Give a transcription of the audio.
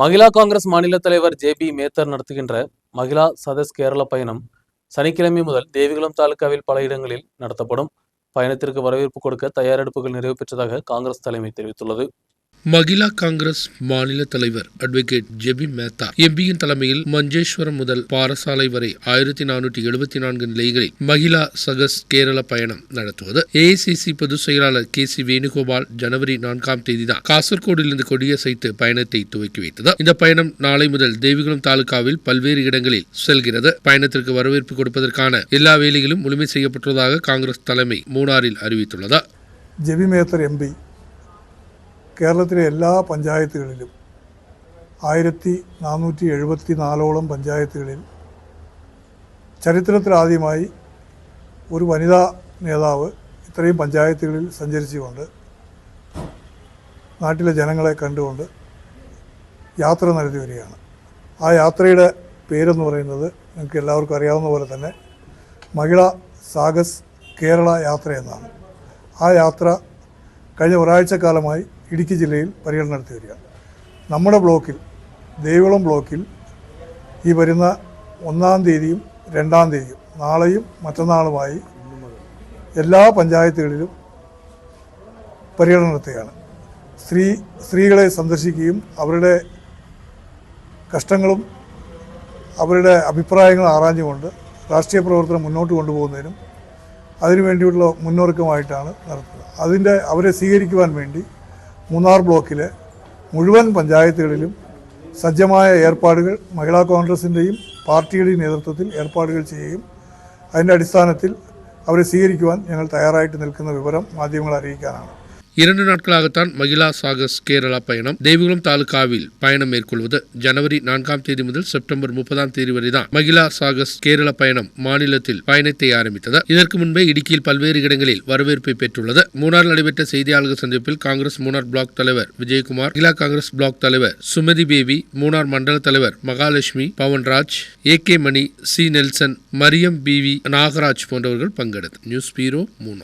மகிழா காங்கிரஸ் மாநில தலைவர் J P Mehta நடத்துகின்ற மகிழா சதஸ் கேரள பயணம் சனிக்கிழமை முதல் தேவிகுளம் தாலுகாவில் பல இடங்களில் நடத்தப்படும். பயணத்திற்கு வரவேற்பு கொடுக்க தயாரெடுப்புகள் நிறைவு பெற்றதாக காங்கிரஸ் தலைமை தெரிவித்துள்ளது. மகிழா காங்கிரஸ் மாநில தலைவர் அட்வொகேட் ஜெபி மேத்தா எம்பியின் தலைமையில் மஞ்சேஸ்வரம் முதல் பாரசாலை வரை ஆயிரத்தி நானூற்றி எழுபத்தி நான்கு நிலைகளில் மகிழா சகஸ் கேரள பயணம் நடத்துவது. ஏஐசிசி பொதுச் செயலாளர் கே சி வேணுகோபால் ஜனவரி நான்காம் தேதிதான் காசர்கோடிலிருந்து கொடியசைத்து பயணத்தை துவக்கி வைத்தது. இந்த பயணம் நாளை முதல் தேவிகுளம் தாலுகாவில் பல்வேறு இடங்களில் செல்கிறது. பயணத்திற்கு வரவேற்பு கொடுப்பதற்கான எல்லா வேலைகளும் முழுமை செய்யப்பட்டுள்ளதாக காங்கிரஸ் தலைமை மூணாரில் அறிவித்துள்ளது. ஜெபி மேத்தர் எம்பி കേരളത്തിലെ എല്ലാ പഞ്ചായത്തുകളിലും ആയിരത്തി നാനൂറ്റി എഴുപത്തി നാലോളം പഞ്ചായത്തുകളിൽ ചരിത്രത്തിലാദ്യമായി ഒരു വനിതാ നേതാവ് ഇത്രയും പഞ്ചായത്തുകളിൽ സഞ്ചരിച്ചുകൊണ്ട് നാട്ടിലെ ജനങ്ങളെ കണ്ടുകൊണ്ട് യാത്ര നടത്തി വരികയാണ്. ആ യാത്രയുടെ പേരെന്ന് പറയുന്നത് നിങ്ങൾക്ക് എല്ലാവർക്കും അറിയാവുന്ന പോലെ തന്നെ മഹിള സാഗസ് കേരള യാത്ര എന്നാണ്. ആ യാത്ര കഴിഞ്ഞ ഒരാഴ്ചക്കാലമായി ഇടുക്കി ജില്ലയിൽ പര്യടനം നടത്തി വരിക. നമ്മുടെ ബ്ലോക്കിൽ ദേവികുളം ബ്ലോക്കിൽ ഈ വരുന്ന ഒന്നാം തീയതിയും രണ്ടാം തീയതിയും നാളെയും മറ്റന്നാളുമായി എല്ലാ പഞ്ചായത്തുകളിലും പര്യടനം നടത്തുകയാണ്. സ്ത്രീ സ്ത്രീകളെ സന്ദർശിക്കുകയും അവരുടെ കഷ്ടങ്ങളും അവരുടെ അഭിപ്രായങ്ങൾ ആറാഞ്ഞുകൊണ്ട് രാഷ്ട്രീയ പ്രവർത്തനം മുന്നോട്ട് കൊണ്ടുപോകുന്നതിനും അതിനു വേണ്ടിയുള്ള മുന്നൊരുക്കമായിട്ടാണ് നടത്തുന്നത്. അതിന്റെ അവരെ സ്വീകരിക്കുവാൻ വേണ്ടി മൂന്നാർ ബ്ലോക്കിലെ മുഴുവൻ പഞ്ചായത്തുകളിലും സജ്ജമായ ഏർപ്പാടുകൾ മഹിളാ കോൺഗ്രസിന്റെയും പാർട്ടിയുടെയും നേതൃത്വത്തിൽ ഏർപ്പാടുകൾ ചെയ്യുകയും അതിന്റെ അടിസ്ഥാനത്തിൽ അവരെ സ്വീകരിക്കുവാൻ ഞങ്ങൾ തയ്യാറായിട്ട് നിൽക്കുന്ന വിവരം മാധ്യമങ്ങളെ അറിയിക്കാനാണ്. இரண்டு நாட்களாகத்தான் மகிழா சாகஸ் கேரளா பயணம். தேவிகுளம் தாலுகாவில் பயணம் மேற்கொள்வது ஜனவரி நான்காம் தேதி முதல் செப்டம்பர் முப்பதாம் தேதி வரை தான் மகிழா சாகஸ் கேரள பயணம் மாநிலத்தில் பயணத்தை ஆரம்பித்தது. இதற்கு முன்பே இடுக்கியில் பல்வேறு இடங்களில் வரவேற்பை பெற்றுள்ளது. மூணார் நடைபெற்ற செய்தியாளர்கள் சந்திப்பில் காங்கிரஸ் மூணார் பிளாக் தலைவர் விஜயகுமார் மகிழா காங்கிரஸ் பிளாக் தலைவர் சுமதி பேபி மூணார் மண்டல தலைவர் Mahalakshmi Pavanraj A K Mani C Nelson Mariyam PV Nagaraj போன்றவர்கள் பங்கெடுத்தனர். நியூஸ் பீரோ மூணார்.